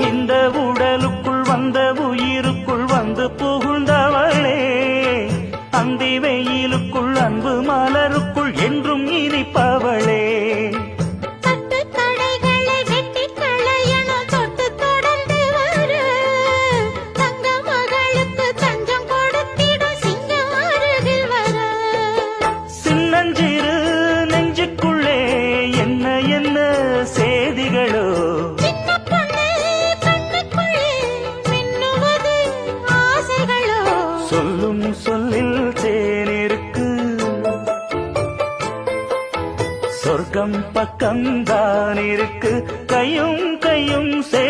இந்த உடலுக்குள் வந்த உயிருக்குள் வந்து புகுந்தவளே. அந்தி வெயிலுக்குள் அன்பு மலருக்குள் என்றும் இனிப்பவள் சொல்லில் தேனிருக்கு. சொர்க்கம் பக்கம்தான் இருக்கு. கையும் கையும் சே